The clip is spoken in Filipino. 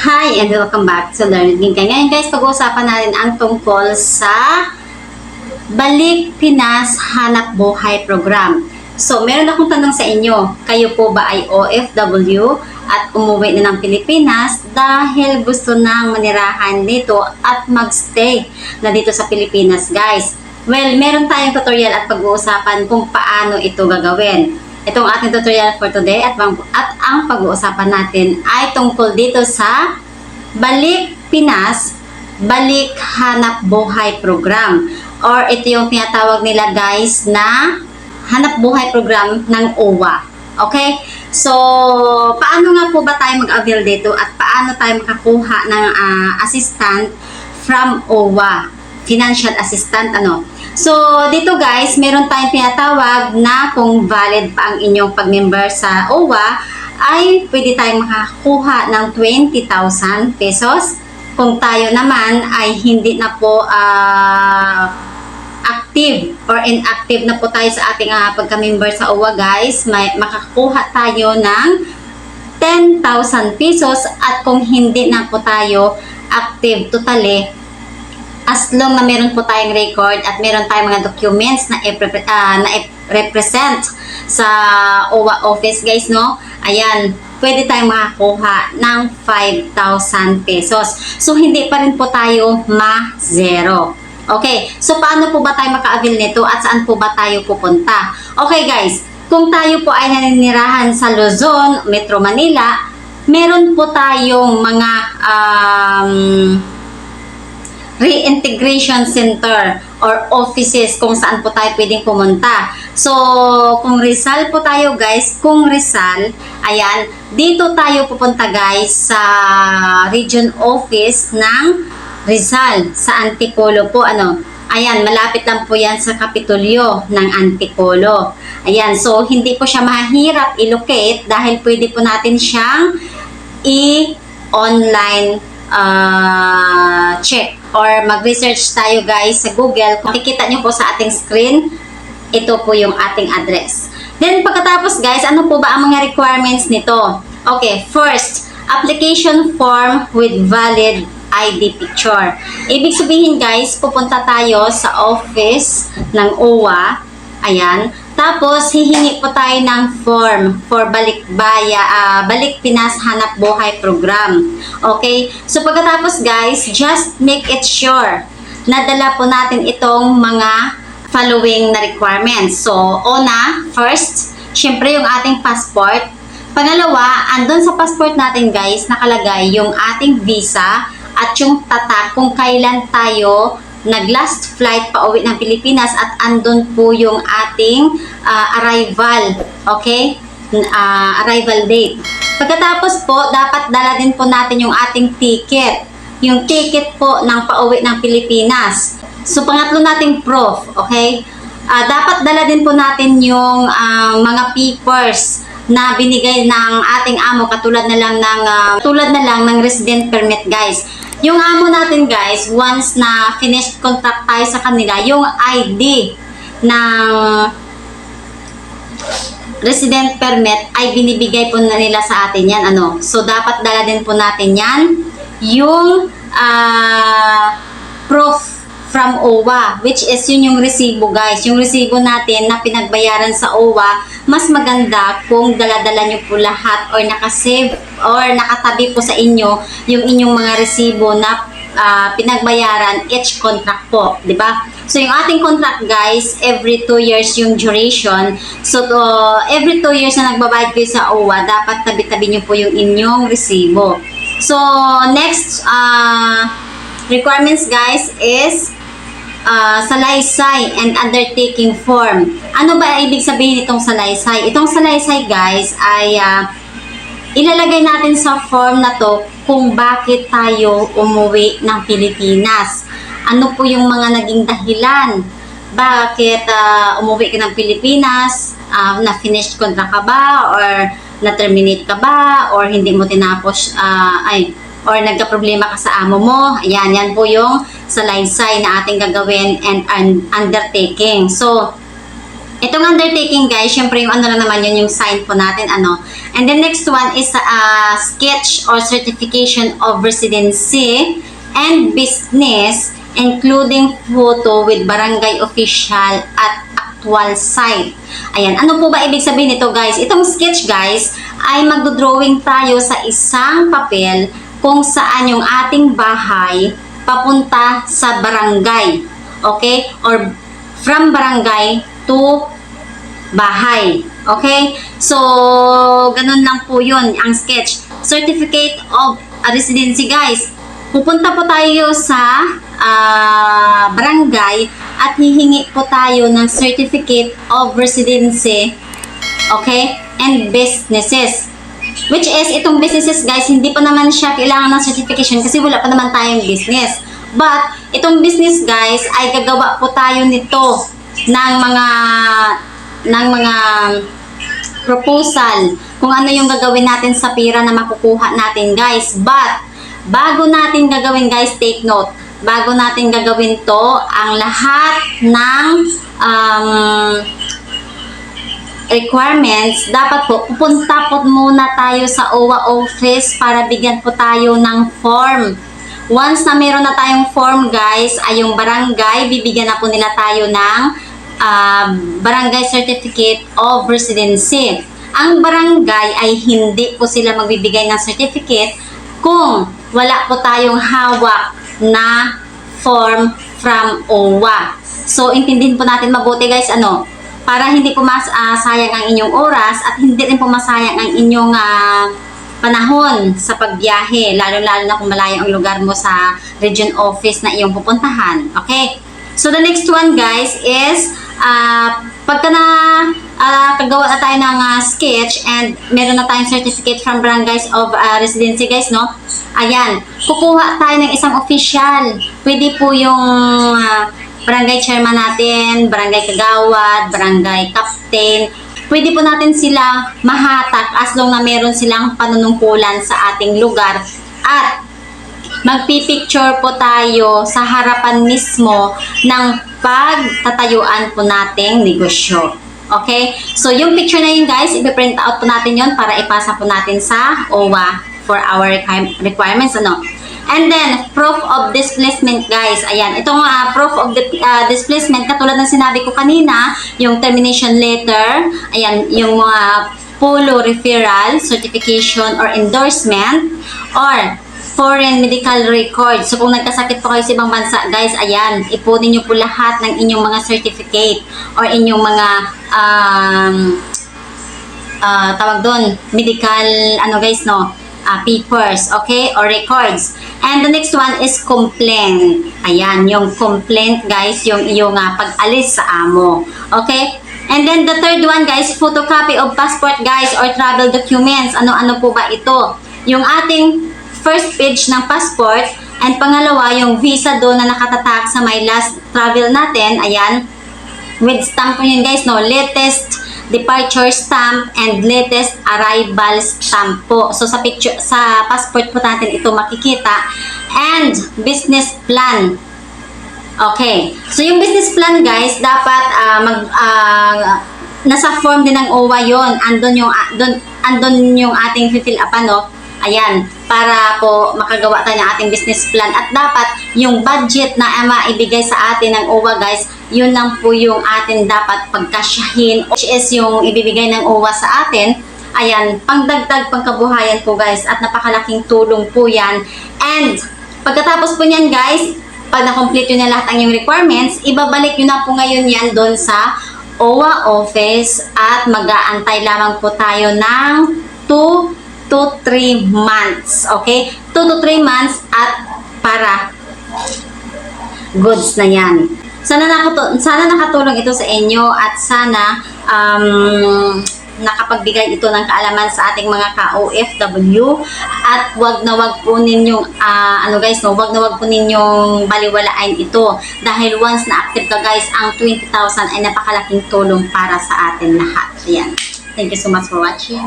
Hi and welcome back to Learning Ginkay. Ngayon guys, pag-uusapan natin ang tungkol sa Balik Pinas Hanap Buhay Program. So, meron akong tanong sa inyo. Kayo po ba ay OFW at umuwi na ng Pilipinas dahil gusto nang manirahan dito at magstay na dito sa Pilipinas, guys? Well, meron tayong tutorial at pag-uusapan kung paano ito gagawin. Itong ating tutorial for today at, at ang pag-uusapan natin ay tungkol dito sa Balik Pinas, Balik Hanap Buhay Program. Or ito yung tinatawag nila guys na Hanap Buhay Program ng OWA. Okay? So, paano nga po ba tayo mag-avail dito at paano tayo makakuha ng ah, assistant from OWA? Financial assistant, ano? So, dito guys, meron tayong tinatawag na kung valid pa ang inyong pag-member sa OWA, ay pwede tayong makakuha ng 20,000 pesos. Kung tayo naman ay hindi na po ah, active or inactive na po tayo sa ating ah, pagka-member sa OWA guys, may makakuha tayo ng 10,000 pesos at kung hindi na po tayo active totally, as long na meron po tayong record at meron tayong mga documents na ah, na i-represent sa OWA office guys no? Ayan pwede tayong makakuha ng 5,000 pesos. So hindi pa rin po tayo ma-zero. Okay so paano po ba tayo maka-avail nito at saan po ba tayo pupunta? Okay guys kung tayo po ay naninirahan sa Luzon, Metro Manila meron po tayong mga um, reintegration center or offices kung saan po tayo pwedeng pumunta. So, kung Rizal po tayo guys, kung Rizal, ayan, dito tayo pupunta guys sa region office ng Rizal, sa Antipolo po, ano, Ayan, malapit lang po yan sa Kapitolyo ng Antipolo. Ayan, so hindi po siya mahirap i-locate dahil pwede po natin siyang i-online uh, check or mag-research tayo guys sa Google. Kung kikita nyo po sa ating screen, ito po yung ating address. Then pagkatapos guys, ano po ba ang mga requirements nito? Okay, first, application form with valid ID picture. Ibig sabihin guys, pupunta tayo sa office ng OWA. Ayan. Tapos, hihingi po tayo ng form for balik baya, ah, balik Pinas Hanap Buhay Program. Okay? So, pagkatapos guys, just make it sure na dala po natin itong mga following na requirements. So, una, first, syempre yung ating passport. Pangalawa, andun sa passport natin guys, nakalagay yung ating visa at yung tatak kung kailan tayo nag-last flight pa uwi ng Pilipinas at andun po yung ating ah, arrival, okay? Ah, arrival date. Pagkatapos po, dapat dala din po natin yung ating ticket. Yung ticket po ng pauwi ng Pilipinas. So, pangatlo nating proof, okay? Ah, dapat dala din po natin yung ah, mga papers na binigay ng ating amo katulad na lang ng ah, tulad na lang ng resident permit guys. Yung amo natin guys, once na finished contract tayo sa kanila, yung ID ng resident permit ay binibigay po na nila sa atin yan. Ano? So, dapat dala din po natin yan. Yung ah, proof from OWA, which is yun yung resibo guys. Yung resibo natin na pinagbayaran sa OWA, mas maganda kung dala-dala nyo po lahat or nakasave or nakatabi po sa inyo yung inyong mga resibo na ah, pinagbayaran each contract po, di ba? So, yung ating contract, guys, every 2 years yung duration. So, to, every 2 years na nagbabayad kayo sa OWA, dapat tabi-tabi nyo po yung inyong resibo. So, next uh, requirements, guys, is uh, salaysay and undertaking form. Ano ba ibig sabihin itong salaysay? Itong salaysay, guys, ay uh, ilalagay natin sa form na to kung bakit tayo umuwi ng Pilipinas. Ano po yung mga naging dahilan? Bakit ah, umuwi ka ng Pilipinas? Ah, na-finish contract ka ba? Or na-terminate ka ba? Or hindi mo tinapos, ah, ay, or nagka-problema ka sa amo mo? Ayan, yan po yung salaysay na ating gagawin and un- undertaking. So, Itong undertaking guys, syempre yung ano lang naman yun, yung sign po natin, ano. And the next one is a sketch or certification of residency and business, including photo with barangay official at actual site. Ayan, ano po ba ibig sabihin nito guys? Itong sketch guys, ay magdodrawing tayo sa isang papel kung saan yung ating bahay papunta sa barangay. Okay? Or from barangay to bahay. Okay? So, ganun lang po yun, ang sketch. Certificate of residency, guys. Pupunta po tayo sa ah, barangay at hihingi po tayo ng certificate of residency. Okay? And businesses. Which is, itong businesses guys, hindi pa naman siya kailangan ng certification kasi wala pa naman tayong business. But, itong business guys, ay gagawa po tayo nito ng mga ng mga proposal kung ano yung gagawin natin sa pera na makukuha natin guys. But, bago natin gagawin guys, take note, bago natin gagawin to, ang lahat ng um, requirements, dapat po, pupunta po muna tayo sa OWA office para bigyan po tayo ng form. Once na meron na tayong form, guys, ay yung barangay, bibigyan na po nila tayo ng ah, barangay certificate of residency. Ang barangay ay hindi po sila magbibigay ng certificate kung wala po tayong hawak na form from OWA. So, intindihin po natin mabuti guys, ano, para hindi po mas ah, sayang ang inyong oras at hindi rin po masayang ang inyong ah, panahon sa pagbiyahe, lalo-lalo na kung malayo ang lugar mo sa region office na iyong pupuntahan. Okay? So, the next one, guys, is uh, pagka na ah, kagawa na tayo ng ah, sketch and meron na tayong certificate from barangays of ah, residency, guys, no? Ayan, kukuha tayo ng isang official. Pwede po yung ah, barangay chairman natin, barangay kagawad, barangay captain. Pwede po natin sila mahatak as long na meron silang panunungkulan sa ating lugar at magpipicture po tayo sa harapan mismo ng pagtatayuan po nating negosyo. Okay? So, yung picture na yun, guys, ipiprint out po natin yon para ipasa po natin sa OWA for our requir- requirements. Ano? And then, proof of displacement, guys. Ayan, itong ah, proof of the, ah, displacement, katulad ng sinabi ko kanina, yung termination letter, ayan, yung mga polo referral, certification, or endorsement, or foreign medical record. So, kung nagkasakit po kayo sa ibang bansa, guys, ayan, ipunin nyo po lahat ng inyong mga certificate or inyong mga um, ah, tawag doon, medical, ano guys, no, ah, papers, okay, or records. And the next one is complaint. Ayan, yung complaint, guys, yung iyong ah, pag-alis sa amo. Okay? And then the third one, guys, photocopy of passport, guys, or travel documents. Ano-ano po ba ito? Yung ating first page ng passport, and pangalawa, yung visa doon na nakatatak sa my last travel natin. Ayan, with stamp po yun guys, no? Latest departure stamp and latest arrival stamp po. So sa picture sa passport po natin ito makikita and business plan. Okay. So yung business plan guys, dapat ah, mag ah, nasa form din ng OWA 'yon. Andun yung ah, doon andun yung ating fill up ano. Ayan, para po makagawa tayo ng ating business plan. At dapat, yung budget na maibigay sa atin ng OWA guys, yun lang po yung atin dapat pagkasyahin, which is yung ibibigay ng OWA sa atin. Ayan, pangdagdag pangkabuhayan po guys, at napakalaking tulong po yan. And, pagkatapos po niyan guys, pag na-complete yun na lahat ang yung requirements, ibabalik yun na po ngayon yan doon sa OWA office at mag-aantay lamang po tayo ng 2 to 3 months. Okay? 2 to 3 months at para goods na yan. Sana, nakatu- sana nakatulong ito sa inyo at sana um, nakapagbigay ito ng kaalaman sa ating mga ka-OFW at wag na wag po ninyong ah, ano guys no wag na wag po ninyong baliwalain ito dahil once na active ka guys ang 20,000 ay napakalaking tulong para sa atin lahat. Ayan. Thank you so much for watching.